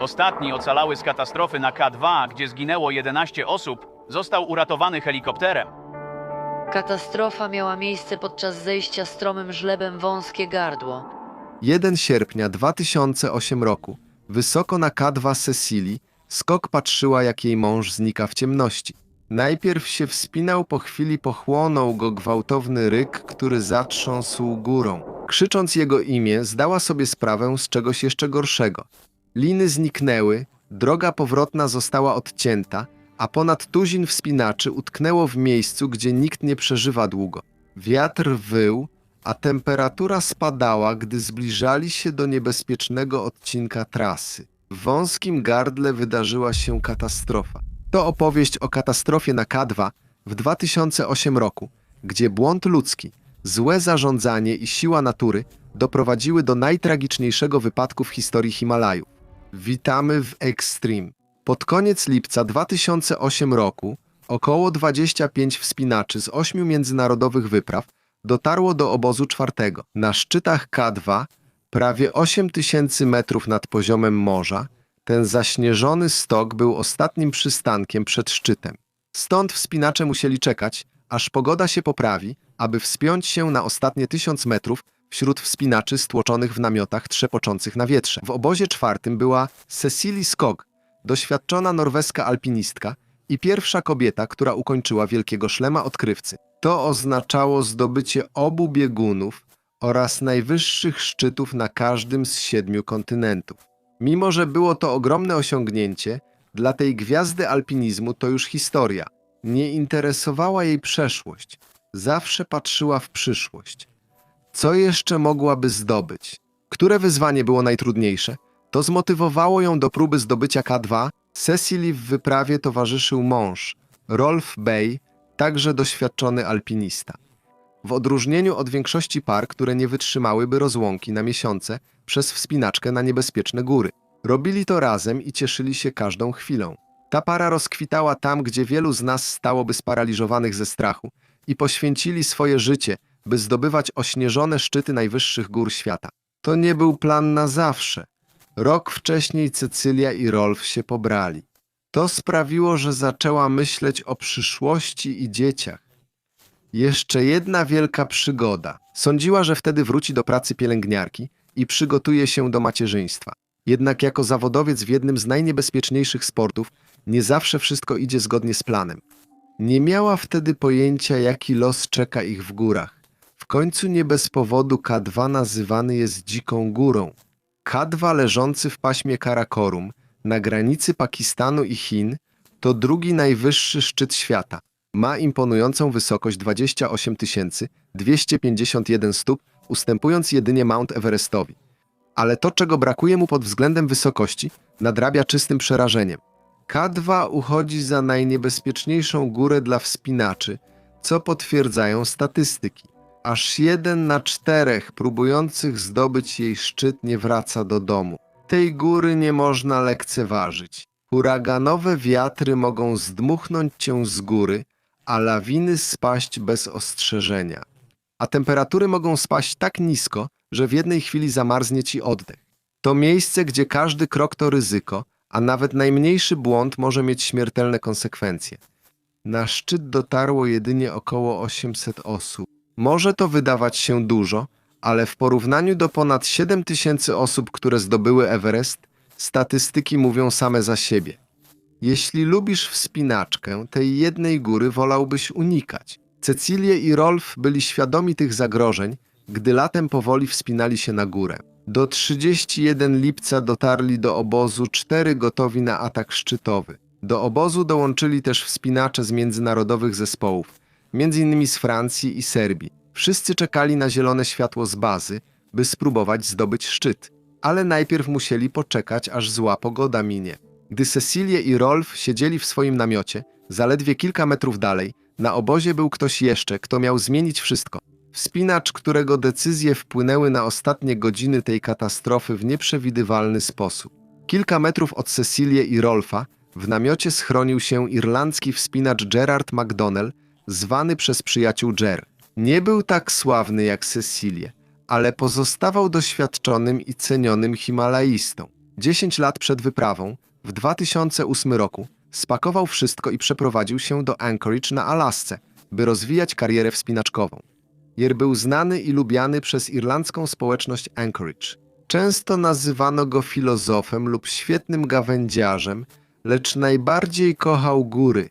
Ostatni ocalały z katastrofy na K2, gdzie zginęło 11 osób, został uratowany helikopterem. Katastrofa miała miejsce podczas zejścia stromym żlebem wąskie gardło. 1 sierpnia 2008 roku, wysoko na K2 Cecilii, skok patrzyła jak jej mąż znika w ciemności. Najpierw się wspinał, po chwili pochłonął go gwałtowny ryk, który zatrząsł górą. Krzycząc jego imię, zdała sobie sprawę z czegoś jeszcze gorszego. Liny zniknęły, droga powrotna została odcięta, a ponad tuzin wspinaczy utknęło w miejscu, gdzie nikt nie przeżywa długo. Wiatr wył, a temperatura spadała, gdy zbliżali się do niebezpiecznego odcinka trasy. W wąskim gardle wydarzyła się katastrofa. To opowieść o katastrofie na K2 w 2008 roku, gdzie błąd ludzki, złe zarządzanie i siła natury doprowadziły do najtragiczniejszego wypadku w historii Himalajów. Witamy w Extreme. Pod koniec lipca 2008 roku około 25 wspinaczy z ośmiu międzynarodowych wypraw dotarło do obozu czwartego. Na szczytach K2, prawie 8 tysięcy metrów nad poziomem morza, ten zaśnieżony stok był ostatnim przystankiem przed szczytem. Stąd wspinacze musieli czekać, aż pogoda się poprawi, aby wspiąć się na ostatnie tysiąc metrów wśród wspinaczy stłoczonych w namiotach trzepoczących na wietrze. W obozie czwartym była Cecily Skog, doświadczona norweska alpinistka i pierwsza kobieta, która ukończyła wielkiego szlema odkrywcy. To oznaczało zdobycie obu biegunów oraz najwyższych szczytów na każdym z siedmiu kontynentów. Mimo, że było to ogromne osiągnięcie, dla tej gwiazdy alpinizmu to już historia. Nie interesowała jej przeszłość, zawsze patrzyła w przyszłość. Co jeszcze mogłaby zdobyć? Które wyzwanie było najtrudniejsze? To zmotywowało ją do próby zdobycia K2. Cecily w wyprawie towarzyszył mąż, Rolf Bay, także doświadczony alpinista. W odróżnieniu od większości par, które nie wytrzymałyby rozłąki na miesiące przez wspinaczkę na niebezpieczne góry. Robili to razem i cieszyli się każdą chwilą. Ta para rozkwitała tam, gdzie wielu z nas stałoby sparaliżowanych ze strachu i poświęcili swoje życie, by zdobywać ośnieżone szczyty najwyższych gór świata. To nie był plan na zawsze. Rok wcześniej Cecylia i Rolf się pobrali. To sprawiło, że zaczęła myśleć o przyszłości i dzieciach. Jeszcze jedna wielka przygoda. Sądziła, że wtedy wróci do pracy pielęgniarki i przygotuje się do macierzyństwa. Jednak jako zawodowiec w jednym z najniebezpieczniejszych sportów nie zawsze wszystko idzie zgodnie z planem. Nie miała wtedy pojęcia, jaki los czeka ich w górach. W końcu nie bez powodu K2 nazywany jest dziką górą. K2 leżący w paśmie Karakorum, na granicy Pakistanu i Chin, to drugi najwyższy szczyt świata. Ma imponującą wysokość 28 251 stóp, ustępując jedynie Mount Everestowi. Ale to, czego brakuje mu pod względem wysokości, nadrabia czystym przerażeniem. K2 uchodzi za najniebezpieczniejszą górę dla wspinaczy, co potwierdzają statystyki. Aż jeden na czterech próbujących zdobyć jej szczyt nie wraca do domu. Tej góry nie można lekceważyć. Huraganowe wiatry mogą zdmuchnąć cię z góry, a lawiny spaść bez ostrzeżenia. A temperatury mogą spaść tak nisko, że w jednej chwili zamarznie ci oddech. To miejsce, gdzie każdy krok to ryzyko, a nawet najmniejszy błąd może mieć śmiertelne konsekwencje. Na szczyt dotarło jedynie około 800 osób. Może to wydawać się dużo, ale w porównaniu do ponad 7 tysięcy osób, które zdobyły Everest, statystyki mówią same za siebie. Jeśli lubisz wspinaczkę, tej jednej góry wolałbyś unikać. Cecilie i Rolf byli świadomi tych zagrożeń, gdy latem powoli wspinali się na górę. Do 31 lipca dotarli do obozu cztery gotowi na atak szczytowy. Do obozu dołączyli też wspinacze z międzynarodowych zespołów, m.in. z Francji i Serbii. Wszyscy czekali na zielone światło z bazy, by spróbować zdobyć szczyt. Ale najpierw musieli poczekać, aż zła pogoda minie. Gdy Cecilie i Rolf siedzieli w swoim namiocie, zaledwie kilka metrów dalej, na obozie był ktoś jeszcze, kto miał zmienić wszystko. Wspinacz, którego decyzje wpłynęły na ostatnie godziny tej katastrofy w nieprzewidywalny sposób. Kilka metrów od Cecilie i Rolfa w namiocie schronił się irlandzki wspinacz Gerard McDonnell, zwany przez przyjaciół Jer. Nie był tak sławny jak Cecilie, ale pozostawał doświadczonym i cenionym himalaistą. 10 lat przed wyprawą, w 2008 roku, spakował wszystko i przeprowadził się do Anchorage na Alasce, by rozwijać karierę wspinaczkową. Jer był znany i lubiany przez irlandzką społeczność Anchorage. Często nazywano go filozofem lub świetnym gawędziarzem, lecz najbardziej kochał góry.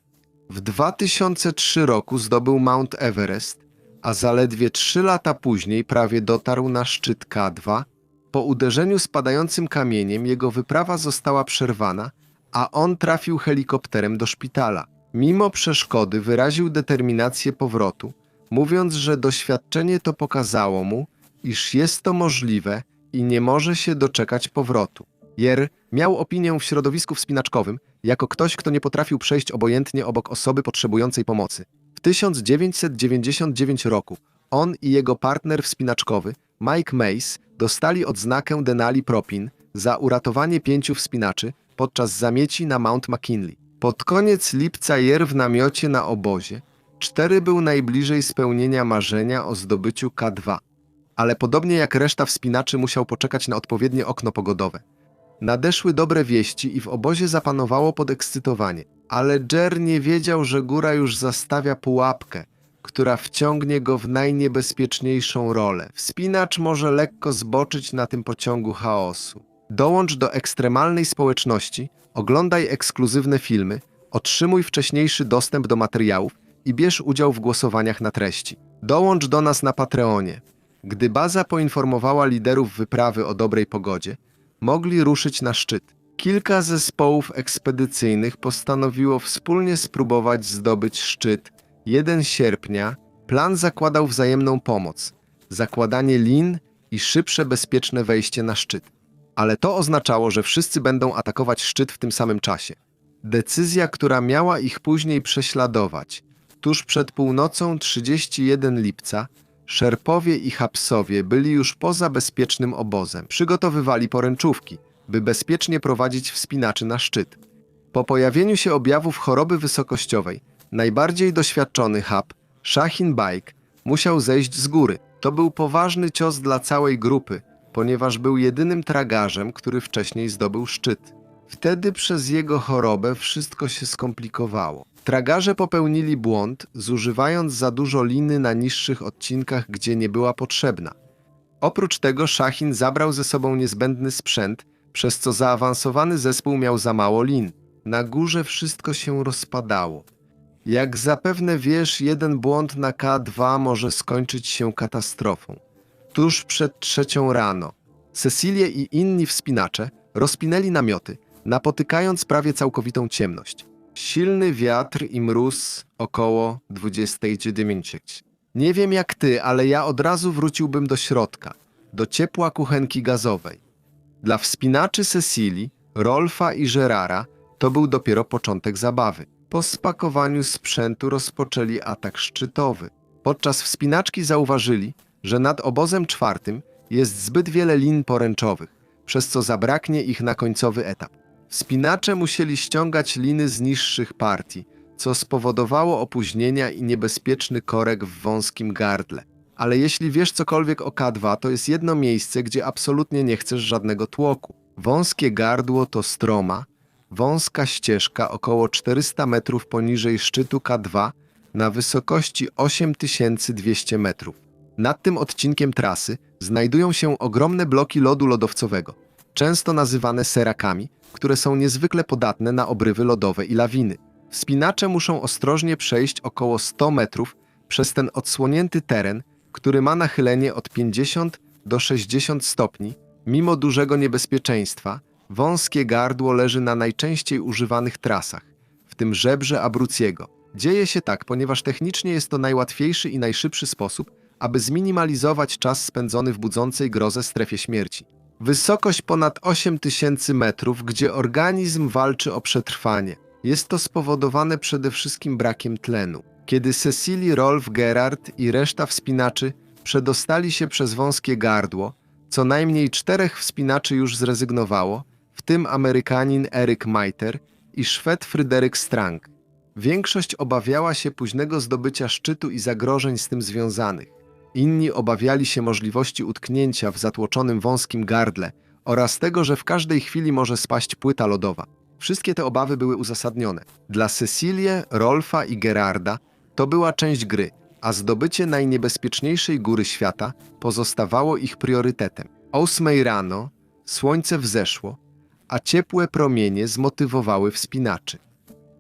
W 2003 roku zdobył Mount Everest, a zaledwie trzy lata później prawie dotarł na szczyt K2. Po uderzeniu spadającym kamieniem jego wyprawa została przerwana, a on trafił helikopterem do szpitala. Mimo przeszkody wyraził determinację powrotu, mówiąc, że doświadczenie to pokazało mu, iż jest to możliwe i nie może się doczekać powrotu. Jer miał opinię w środowisku wspinaczkowym jako ktoś, kto nie potrafił przejść obojętnie obok osoby potrzebującej pomocy. W 1999 roku on i jego partner wspinaczkowy, Mike Mace, dostali odznakę Denali Propin za uratowanie pięciu wspinaczy podczas zamieci na Mount McKinley. Pod koniec lipca Jer w namiocie na obozie, cztery był najbliżej spełnienia marzenia o zdobyciu K2, ale podobnie jak reszta wspinaczy musiał poczekać na odpowiednie okno pogodowe. Nadeszły dobre wieści i w obozie zapanowało podekscytowanie, ale Jer nie wiedział, że góra już zastawia pułapkę, która wciągnie go w najniebezpieczniejszą rolę. Wspinacz może lekko zboczyć na tym pociągu chaosu. Dołącz do ekstremalnej społeczności, oglądaj ekskluzywne filmy, otrzymuj wcześniejszy dostęp do materiałów i bierz udział w głosowaniach na treści. Dołącz do nas na Patreonie. Gdy baza poinformowała liderów wyprawy o dobrej pogodzie, mogli ruszyć na szczyt. Kilka zespołów ekspedycyjnych postanowiło wspólnie spróbować zdobyć szczyt 1 sierpnia. Plan zakładał wzajemną pomoc, zakładanie lin i szybsze, bezpieczne wejście na szczyt. Ale to oznaczało, że wszyscy będą atakować szczyt w tym samym czasie. Decyzja, która miała ich później prześladować. Tuż przed północą 31 lipca Szerpowie i Hapsowie byli już poza bezpiecznym obozem. Przygotowywali poręczówki, by bezpiecznie prowadzić wspinaczy na szczyt. Po pojawieniu się objawów choroby wysokościowej, najbardziej doświadczony Hap, Shahin Bike, musiał zejść z góry. To był poważny cios dla całej grupy, ponieważ był jedynym tragarzem, który wcześniej zdobył szczyt. Wtedy przez jego chorobę wszystko się skomplikowało. Tragarze popełnili błąd, zużywając za dużo liny na niższych odcinkach, gdzie nie była potrzebna. Oprócz tego Szachin zabrał ze sobą niezbędny sprzęt, przez co zaawansowany zespół miał za mało lin. Na górze wszystko się rozpadało. Jak zapewne wiesz, jeden błąd na K2 może skończyć się katastrofą. Tuż przed trzecią rano Cecilie i inni wspinacze rozpinęli namioty, napotykając prawie całkowitą ciemność. Silny wiatr i mróz około 29. Nie wiem jak ty, ale ja od razu wróciłbym do środka, do ciepła kuchenki gazowej. Dla wspinaczy Cecilii, Rolfa i Gerara to był dopiero początek zabawy. Po spakowaniu sprzętu rozpoczęli atak szczytowy. Podczas wspinaczki zauważyli, że nad obozem czwartym jest zbyt wiele lin poręczowych, przez co zabraknie ich na końcowy etap. Wspinacze musieli ściągać liny z niższych partii, co spowodowało opóźnienia i niebezpieczny korek w wąskim gardle. Ale jeśli wiesz cokolwiek o K2, to jest jedno miejsce, gdzie absolutnie nie chcesz żadnego tłoku. Wąskie gardło to stroma, wąska ścieżka około 400 metrów poniżej szczytu K2 na wysokości 8200 metrów. Nad tym odcinkiem trasy znajdują się ogromne bloki lodu lodowcowego, często nazywane serakami, które są niezwykle podatne na obrywy lodowe i lawiny. Wspinacze muszą ostrożnie przejść około 100 metrów przez ten odsłonięty teren, który ma nachylenie od 50 do 60 stopni. Mimo dużego niebezpieczeństwa, wąskie gardło leży na najczęściej używanych trasach, w tym żebrze Abruciego. Dzieje się tak, ponieważ technicznie jest to najłatwiejszy i najszybszy sposób, aby zminimalizować czas spędzony w budzącej grozę strefie śmierci. Wysokość ponad 8000 metrów, gdzie organizm walczy o przetrwanie. Jest to spowodowane przede wszystkim brakiem tlenu. Kiedy Cecily, Rolf, Gerard i reszta wspinaczy przedostali się przez wąskie gardło, co najmniej czterech wspinaczy już zrezygnowało, w tym Amerykanin Eric Meiter i Szwed Fryderyk Strang. Większość obawiała się późnego zdobycia szczytu i zagrożeń z tym związanych. Inni obawiali się możliwości utknięcia w zatłoczonym wąskim gardle oraz tego, że w każdej chwili może spaść płyta lodowa. Wszystkie te obawy były uzasadnione. Dla Cecilię, Rolfa i Gerarda to była część gry, a zdobycie najniebezpieczniejszej góry świata pozostawało ich priorytetem. O ósmej rano słońce wzeszło, a ciepłe promienie zmotywowały wspinaczy.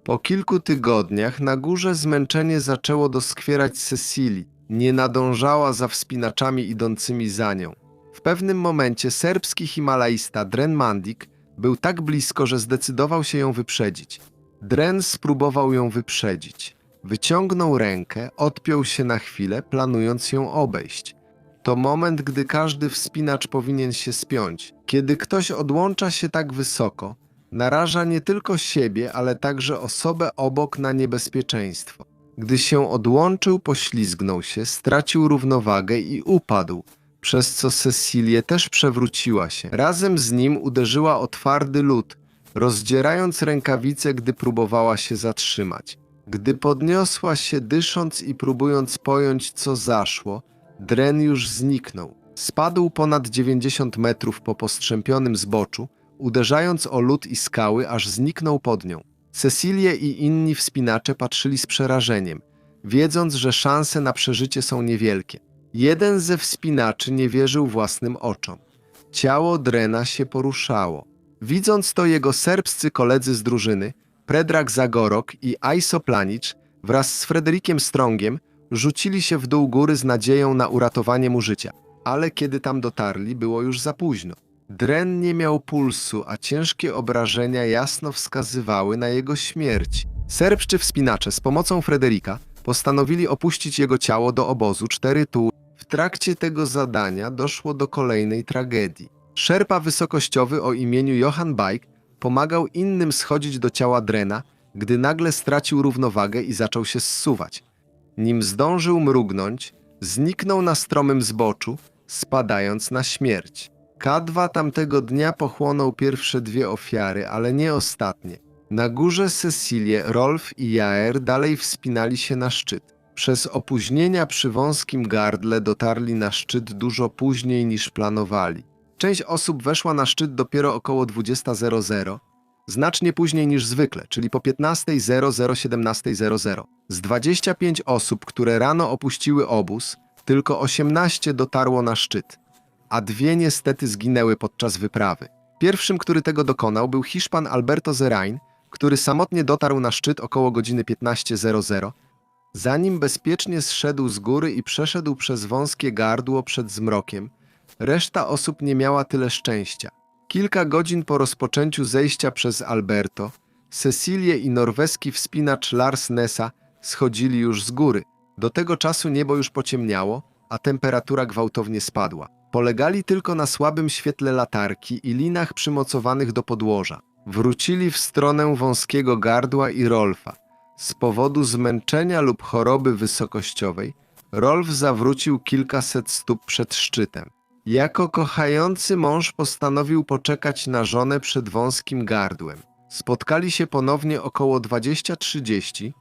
Po kilku tygodniach na górze zmęczenie zaczęło doskwierać Cecilii. Nie nadążała za wspinaczami idącymi za nią. W pewnym momencie serbski himalaista Dren Mandik był tak blisko, że zdecydował się ją wyprzedzić. Dren spróbował ją wyprzedzić. Wyciągnął rękę, odpiął się na chwilę, planując ją obejść. To moment, gdy każdy wspinacz powinien się spiąć. Kiedy ktoś odłącza się tak wysoko, naraża nie tylko siebie, ale także osobę obok na niebezpieczeństwo. Gdy się odłączył, poślizgnął się, stracił równowagę i upadł, przez co Cecilię też przewróciła się. Razem z nim uderzyła o twardy lód, rozdzierając rękawice, gdy próbowała się zatrzymać. Gdy podniosła się, dysząc i próbując pojąć, co zaszło, dren już zniknął. Spadł ponad 90 metrów po postrzępionym zboczu, uderzając o lód i skały, aż zniknął pod nią. Cecilie i inni wspinacze patrzyli z przerażeniem, wiedząc, że szanse na przeżycie są niewielkie. Jeden ze wspinaczy nie wierzył własnym oczom. Ciało Drena się poruszało. Widząc to, jego serbscy koledzy z drużyny, Predrag Zagorok i Aiso Planicz wraz z Frederikiem Strongiem rzucili się w dół góry z nadzieją na uratowanie mu życia. Ale kiedy tam dotarli, było już za późno. Dren nie miał pulsu, a ciężkie obrażenia jasno wskazywały na jego śmierć. Serbszczy wspinacze z pomocą Frederika postanowili opuścić jego ciało do obozu cztery tu. W trakcie tego zadania doszło do kolejnej tragedii. Szerpa wysokościowy o imieniu Johan Bajk pomagał innym schodzić do ciała Drena, gdy nagle stracił równowagę i zaczął się zsuwać. Nim zdążył mrugnąć, zniknął na stromym zboczu, spadając na śmierć. K2 tamtego dnia pochłonął pierwsze dwie ofiary, ale nie ostatnie. Na górze Cecilie, Rolf i Jaer dalej wspinali się na szczyt. Przez opóźnienia przy wąskim gardle dotarli na szczyt dużo później niż planowali. Część osób weszła na szczyt dopiero około 20.00, znacznie później niż zwykle, czyli po 15.00, 17.00. Z 25 osób, które rano opuściły obóz, tylko 18 dotarło na szczyt, a dwie niestety zginęły podczas wyprawy. Pierwszym, który tego dokonał, był Hiszpan Alberto Zerain, który samotnie dotarł na szczyt około godziny 15.00, zanim bezpiecznie zszedł z góry i przeszedł przez wąskie gardło przed zmrokiem. Reszta osób nie miała tyle szczęścia. Kilka godzin po rozpoczęciu zejścia przez Alberto, Cecilię i norweski wspinacz Lars Nessa schodzili już z góry. Do tego czasu niebo już pociemniało, a temperatura gwałtownie spadła. Polegali tylko na słabym świetle latarki i linach przymocowanych do podłoża. Wrócili w stronę wąskiego gardła i Rolfa. Z powodu zmęczenia lub choroby wysokościowej, Rolf zawrócił kilkaset stóp przed szczytem. Jako kochający mąż postanowił poczekać na żonę przed wąskim gardłem. Spotkali się ponownie około 20.30.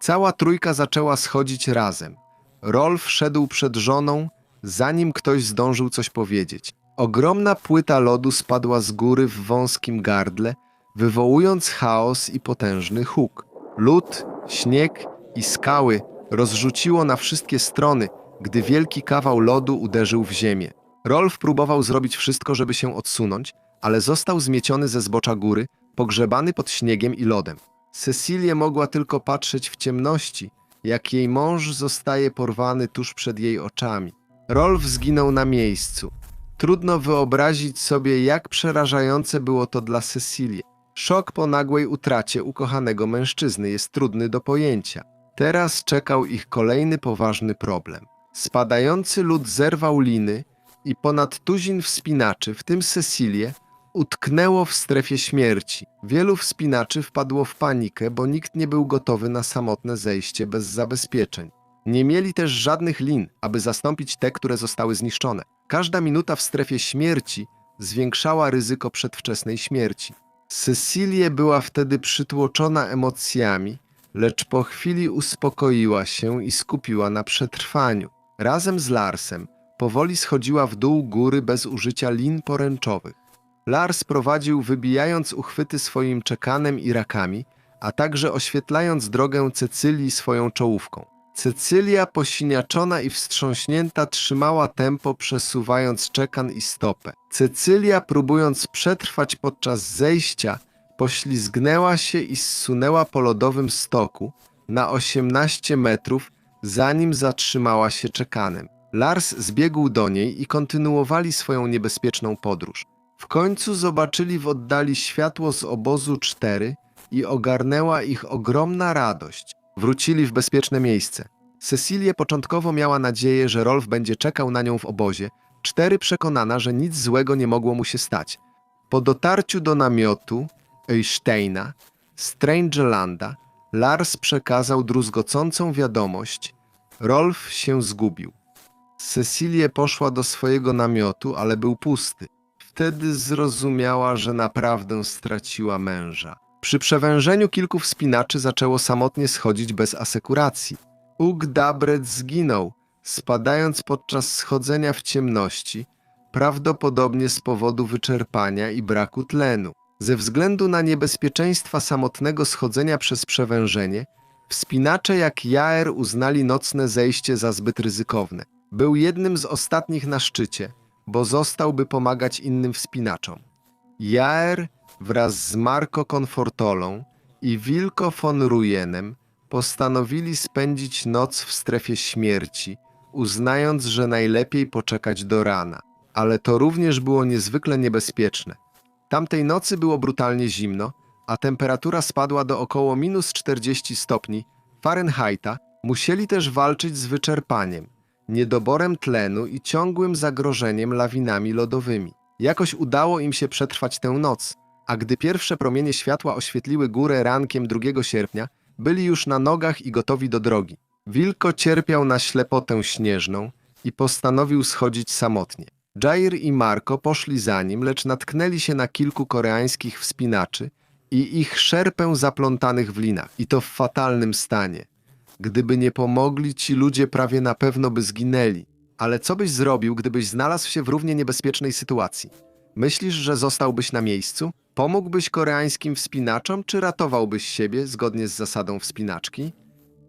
Cała trójka zaczęła schodzić razem. Rolf szedł przed żoną, zanim ktoś zdążył coś powiedzieć. Ogromna płyta lodu spadła z góry w wąskim gardle, wywołując chaos i potężny huk. Lód, śnieg i skały rozrzuciło na wszystkie strony, gdy wielki kawał lodu uderzył w ziemię. Rolf próbował zrobić wszystko, żeby się odsunąć, ale został zmieciony ze zbocza góry, pogrzebany pod śniegiem i lodem. Cecilia mogła tylko patrzeć w ciemności, jak jej mąż zostaje porwany tuż przed jej oczami. Rolf zginął na miejscu. Trudno wyobrazić sobie, jak przerażające było to dla Cecilii. Szok po nagłej utracie ukochanego mężczyzny jest trudny do pojęcia. Teraz czekał ich kolejny poważny problem. Spadający lód zerwał liny i ponad tuzin wspinaczy, w tym Cecilię, utknęło w strefie śmierci. Wielu wspinaczy wpadło w panikę, bo nikt nie był gotowy na samotne zejście bez zabezpieczeń. Nie mieli też żadnych lin, aby zastąpić te, które zostały zniszczone. Każda minuta w strefie śmierci zwiększała ryzyko przedwczesnej śmierci. Cecilie była wtedy przytłoczona emocjami, lecz po chwili uspokoiła się i skupiła na przetrwaniu. Razem z Larsem powoli schodziła w dół góry bez użycia lin poręczowych. Lars prowadził wybijając uchwyty swoim czekanem i rakami, a także oświetlając drogę Cecylii swoją czołówką. Cecylia, posiniaczona i wstrząśnięta, trzymała tempo, przesuwając czekan i stopę. Cecylia, próbując przetrwać podczas zejścia, poślizgnęła się i zsunęła po lodowym stoku na 18 metrów, zanim zatrzymała się czekanem. Lars zbiegł do niej i kontynuowali swoją niebezpieczną podróż. W końcu zobaczyli w oddali światło z obozu 4 i ogarnęła ich ogromna radość. Wrócili w bezpieczne miejsce. Cecilia początkowo miała nadzieję, że Rolf będzie czekał na nią w obozie, cztery przekonana, że nic złego nie mogło mu się stać. Po dotarciu do namiotu Eysteina, Strangelanda, Lars przekazał druzgocącą wiadomość. Rolf się zgubił. Cecilia poszła do swojego namiotu, ale był pusty. Wtedy zrozumiała, że naprawdę straciła męża. Przy przewężeniu kilku wspinaczy zaczęło samotnie schodzić bez asekuracji. Ug Dabret zginął, spadając podczas schodzenia w ciemności, prawdopodobnie z powodu wyczerpania i braku tlenu. Ze względu na niebezpieczeństwa samotnego schodzenia przez przewężenie, wspinacze jak Jaer uznali nocne zejście za zbyt ryzykowne. Był jednym z ostatnich na szczycie, bo zostałby pomagać innym wspinaczom. Jaer wraz z Marco Confortolą i Wilko von Rujenem postanowili spędzić noc w strefie śmierci, uznając, że najlepiej poczekać do rana. Ale to również było niezwykle niebezpieczne. Tamtej nocy było brutalnie zimno, a temperatura spadła do około minus 40 stopni Fahrenheita. Musieli też walczyć z wyczerpaniem, niedoborem tlenu i ciągłym zagrożeniem lawinami lodowymi. Jakoś udało im się przetrwać tę noc, a gdy pierwsze promienie światła oświetliły górę rankiem 2 sierpnia, byli już na nogach i gotowi do drogi. Wilko cierpiał na ślepotę śnieżną i postanowił schodzić samotnie. Jair i Marco poszli za nim, lecz natknęli się na kilku koreańskich wspinaczy i ich szerpę zaplątanych w linach, i to w fatalnym stanie. Gdyby nie pomogli, ci ludzie prawie na pewno by zginęli. Ale co byś zrobił, gdybyś znalazł się w równie niebezpiecznej sytuacji? Myślisz, że zostałbyś na miejscu? Pomógłbyś koreańskim wspinaczom, czy ratowałbyś siebie zgodnie z zasadą wspinaczki?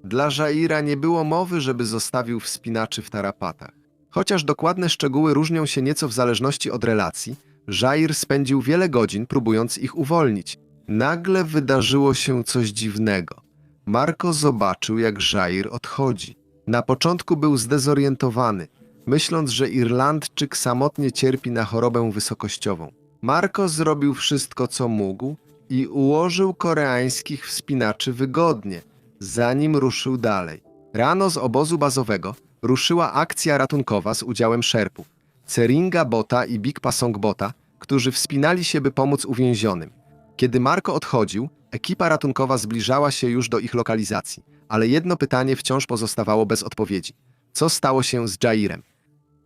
Dla Żaira nie było mowy, żeby zostawił wspinaczy w tarapatach. Chociaż dokładne szczegóły różnią się nieco w zależności od relacji, Żair spędził wiele godzin próbując ich uwolnić. Nagle wydarzyło się coś dziwnego. Marko zobaczył, jak Żair odchodzi. Na początku był zdezorientowany, myśląc, że Irlandczyk samotnie cierpi na chorobę wysokościową. Marko zrobił wszystko, co mógł i ułożył koreańskich wspinaczy wygodnie, zanim ruszył dalej. Rano z obozu bazowego ruszyła akcja ratunkowa z udziałem szerpów. Ceringa Bota i Big Pasong Bota, którzy wspinali się, by pomóc uwięzionym. Kiedy Marko odchodził, ekipa ratunkowa zbliżała się już do ich lokalizacji, ale jedno pytanie wciąż pozostawało bez odpowiedzi. Co stało się z Jairem?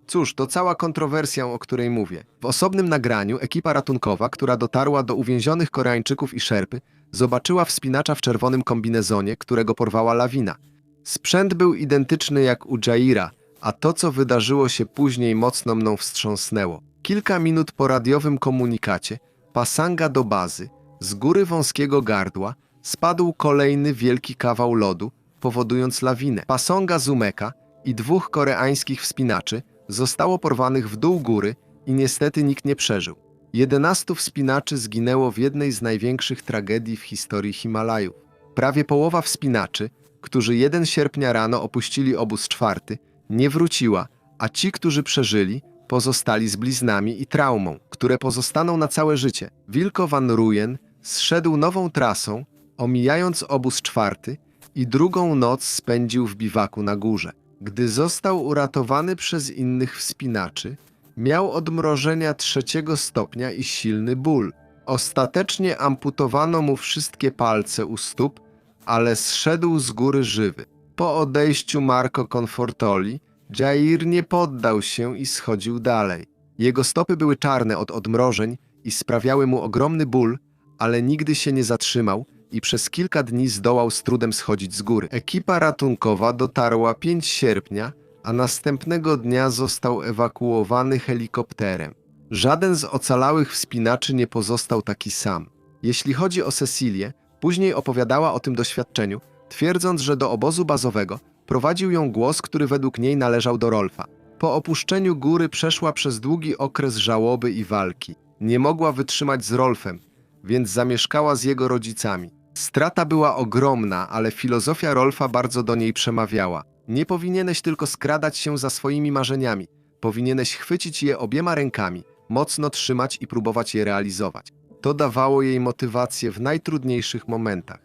Cóż, to cała kontrowersja, o której mówię. W osobnym nagraniu ekipa ratunkowa, która dotarła do uwięzionych Koreańczyków i szerpy, zobaczyła wspinacza w czerwonym kombinezonie, którego porwała lawina. Sprzęt był identyczny jak u Jaira, a to, co wydarzyło się później, mocno mną wstrząsnęło. Kilka minut po radiowym komunikacie, pasanga do bazy, z góry wąskiego gardła, spadł kolejny wielki kawał lodu, powodując lawinę. Pasonga Zumeka i dwóch koreańskich wspinaczy zostało porwanych w dół góry i niestety nikt nie przeżył. Jedenastu wspinaczy zginęło w jednej z największych tragedii w historii Himalajów. Prawie połowa wspinaczy, którzy 1 sierpnia rano opuścili obóz czwarty, nie wróciła, a ci, którzy przeżyli, pozostali z bliznami i traumą, które pozostaną na całe życie. Wilko van Ruyen zszedł nową trasą, omijając obóz czwarty i drugą noc spędził w biwaku na górze. Gdy został uratowany przez innych wspinaczy, miał odmrożenia trzeciego stopnia i silny ból. Ostatecznie amputowano mu wszystkie palce u stóp, ale zszedł z góry żywy. Po odejściu Marco Confortoli, Jair nie poddał się i schodził dalej. Jego stopy były czarne od odmrożeń i sprawiały mu ogromny ból, ale nigdy się nie zatrzymał i przez kilka dni zdołał z trudem schodzić z góry. Ekipa ratunkowa dotarła 5 sierpnia, a następnego dnia został ewakuowany helikopterem. Żaden z ocalałych wspinaczy nie pozostał taki sam. Jeśli chodzi o Cecilię, później opowiadała o tym doświadczeniu, twierdząc, że do obozu bazowego prowadził ją głos, który według niej należał do Rolfa. Po opuszczeniu góry przeszła przez długi okres żałoby i walki. Nie mogła wytrzymać z Rolfem, więc zamieszkała z jego rodzicami. Strata była ogromna, ale filozofia Rolfa bardzo do niej przemawiała. Nie powinieneś tylko skradać się za swoimi marzeniami. Powinieneś chwycić je obiema rękami, mocno trzymać i próbować je realizować. To dawało jej motywację w najtrudniejszych momentach.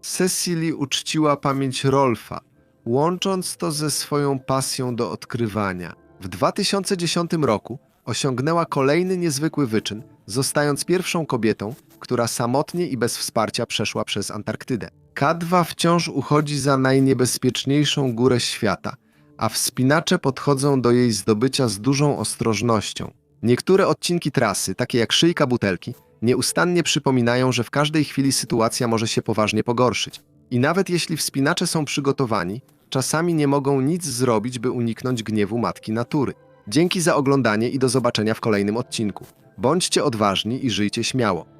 Cecily uczciła pamięć Rolfa, łącząc to ze swoją pasją do odkrywania. W 2010 roku osiągnęła kolejny niezwykły wyczyn, zostając pierwszą kobietą, która samotnie i bez wsparcia przeszła przez Antarktydę. K2 wciąż uchodzi za najniebezpieczniejszą górę świata, a wspinacze podchodzą do jej zdobycia z dużą ostrożnością. Niektóre odcinki trasy, takie jak szyjka butelki, nieustannie przypominają, że w każdej chwili sytuacja może się poważnie pogorszyć. I nawet jeśli wspinacze są przygotowani, czasami nie mogą nic zrobić, by uniknąć gniewu matki natury. Dzięki za oglądanie i do zobaczenia w kolejnym odcinku. Bądźcie odważni i żyjcie śmiało.